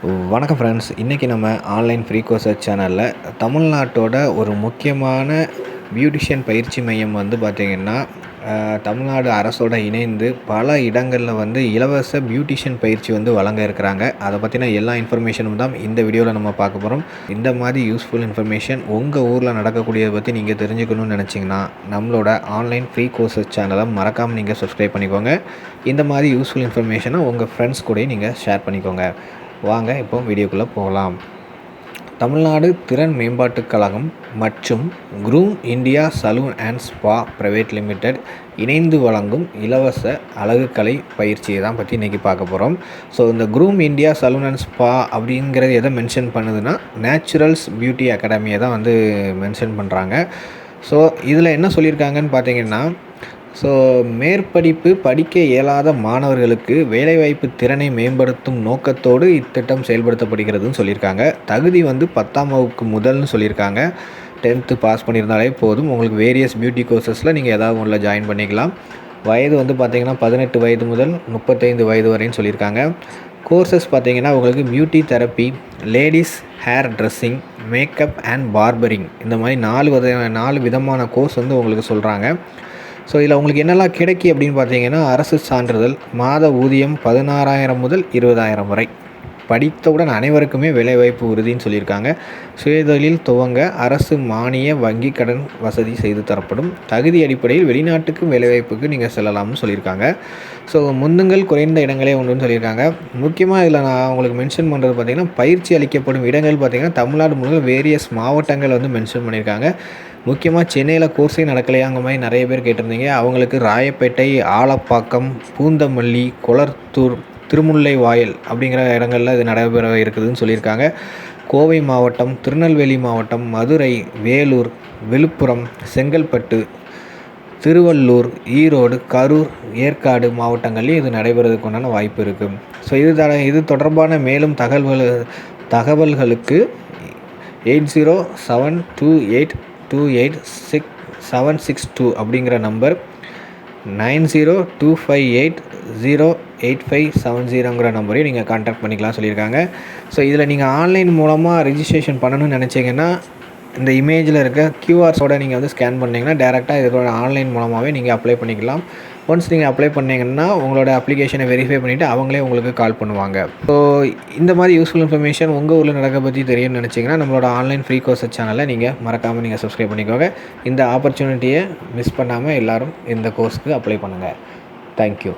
வணக்கம் ஃப்ரெண்ட்ஸ் இன்றைக்கி நம்ம ஆன்லைன் ஃப்ரீ கோர்சஸ் சேனலில் தமிழ்நாட்டோட ஒரு முக்கியமான பியூட்டிஷியன் பயிற்சி மையம் வந்து பார்த்திங்கன்னா தமிழ்நாடு அரசோட இணைந்து பல இடங்களில் வந்து இலவச பியூட்டிஷியன் பயிற்சி வந்து வழங்க இருக்கிறாங்க. அதை பற்றின எல்லா இன்ஃபர்மேஷனும் தான் இந்த வீடியோவில் நம்ம பார்க்க போகிறோம் இந்த மாதிரி யூஸ்ஃபுல் இன்ஃபர்மேஷன் உங்கள் ஊரில் நடக்கக்கூடியதை பற்றி நீங்கள் தெரிஞ்சுக்கணும்னு நினச்சிங்கன்னா நம்மளோட ஆன்லைன் ஃப்ரீ கோர்சஸ் சேனலை மறக்காமல் நீங்கள் சப்ஸ்கிரைப் பண்ணிக்கோங்க. இந்த மாதிரி யூஸ்ஃபுல் இன்ஃபர்மேஷனை உங்கள் ஃப்ரெண்ட்ஸ் கூட நீங்கள் ஷேர் பண்ணிக்கோங்க. வாங்க இப்போ வீடியோக்குள்ளே போகலாம். தமிழ்நாடு திறன் மேம்பாட்டுக் கழகம் மற்றும் groom India salon and spa private limited இணைந்து வழங்கும் இலவச அழகுக்கலை பயிற்சியை தான் பற்றி இன்றைக்கி பார்க்க போகிறோம் ஸோ இந்த groom India salon and spa அப்படிங்கிறது எதை மென்ஷன் பண்ணுதுன்னா நேச்சுரல்ஸ் பியூட்டி அகாடமியை தான் வந்து மென்ஷன் பண்ணுறாங்க ஸோ இதில் என்ன சொல்லியிருக்காங்கன்னு பார்த்தீங்கன்னா ஸோ மேற்படிப்பு படிக்க இயலாத மாணவர்களுக்கு வேலைவாய்ப்பு திறனை மேம்படுத்தும் நோக்கத்தோடு இத்திட்டம் செயல்படுத்தப்படுகிறதுன்னு சொல்லியிருக்காங்க. தகுதி வந்து பத்தாம் வகுப்பு முதல்னு சொல்லியிருக்காங்க. டென்த்து பாஸ் பண்ணியிருந்தாலே போதும். உங்களுக்கு வேரியஸ் பியூட்டி கோர்சஸில் நீங்கள் ஏதாவது ஒன்றில் ஜாயின் பண்ணிக்கலாம். வயது வந்து பார்த்திங்கன்னா பதினெட்டு வயது முதல் முப்பத்தைந்து வயது வரைன்னு சொல்லியிருக்காங்க. கோர்சஸ் பார்த்தீங்கன்னா உங்களுக்கு beauty therapy ladies hair dressing makeup and barbering இந்த மாதிரி நாலு வித நாலு விதமான கோர்ஸ் வந்து உங்களுக்கு சொல்கிறாங்க ஸோ இதில் உங்களுக்கு என்னெல்லாம் கிடைக்கி அப்படின்னு பார்த்தீங்கன்னா அரசு சான்றிதழ் மாத ஊதியம் பதினாறாயிரம் முதல் இருபதாயிரம் வரை. படித்தவுடன் அனைவருக்குமே வேலைவாய்ப்பு உறுதின்னு சொல்லியிருக்காங்க. சுயதொழில் துவங்க அரசு மானிய வங்கி கடன் வசதி செய்து தரப்படும். தகுதி அடிப்படையில் வெளிநாட்டுக்கு வேலைவாய்ப்புக்கு நீங்கள் செல்லலாம்னு சொல்லியிருக்காங்க. ஸோ முந்துங்கள் குறைந்த இடங்களே உண்டுன்னு சொல்லியிருக்காங்க. முக்கியமாக இதில் நான் உங்களுக்கு மென்ஷன் பண்ணுறது பார்த்திங்கன்னா பயிற்சி அளிக்கப்படும் இடங்கள் பார்த்திங்கன்னா தமிழ்நாடு முழுக்க வேரியஸ் மாவட்டங்கள் வந்து மென்ஷன் பண்ணியிருக்காங்க. முக்கியமாக சென்னையில் கோர்ஸே நடக்கலையாங்க மாதிரி நிறைய பேர் கேட்டிருந்தீங்க. அவங்களுக்கு ராயப்பேட்டை ஆலப்பாக்கம் பூந்தமல்லி குளர்த்தூர் திருமுல்லை வாயல் அப்படிங்கிற இடங்களில் இது நடைபெற இருக்குதுன்னு சொல்லியிருக்காங்க. கோவை மாவட்டம் திருநெல்வேலி மாவட்டம் மதுரை வேலூர் விழுப்புரம் செங்கல்பட்டு திருவள்ளூர் ஈரோடு கரூர் ஏற்காடு மாவட்டங்கள்லேயும் இது நடைபெறதுக்கு உண்டான வாய்ப்பு இருக்குது ஸோ இது த இது தொடர்பான மேலும் தகவல்கள் தகவல்களுக்கு eight zero seven two eight two eight six seven six two அப்படிங்கிற number. Nine zero two five eight zero eight five seven ஜீரோங்கிற நம்பரையும் நீங்கள் காண்டாக்ட் பண்ணிக்கலாம் சொல்லியிருக்காங்க. ஸோ இதில் நீங்கள் ஆன்லைன் மூலமாக ரிஜிஸ்ட்ரேஷன் பண்ணணும்னு நினச்சிங்கன்னா இந்த இமேஜில் இருக்க கியூஆர்ஸோட நீங்கள் வந்து ஸ்கேன் பண்ணிங்கன்னா டேரெக்டாக இதோட ஆன்லைன் மூலமாகவே நீங்கள் அப்ளை பண்ணிக்கலாம். ஒன்ஸ் நீங்கள் அப்ளை பண்ணீங்கன்னா உங்களோட அப்ளிகேஷனை வெரிஃபை பண்ணிவிட்டு அவங்களே உங்களுக்கு கால் பண்ணுவாங்க. ஸோ இந்த மாதிரி யூஸ்ஃபுல் இன்ஃபர்மேஷன் உங்கள் ஊரில் நடக்க பற்றி தெரியும்னு நினச்சிங்கன்னா நம்மளோட ஆன்லைன் ஃப்ரீ கோர்ஸ் சேனலை நீங்கள் மறக்காமல் நீங்கள் சப்ஸ்கிரைப் பண்ணிக்கோங்க. இந்த ஆப்பர்ச்சுனிட்டியை மிஸ் பண்ணாமல் எல்லோரும் இந்த கோர்ஸுக்கு அப்ளை பண்ணுங்கள் தேங்க்யூ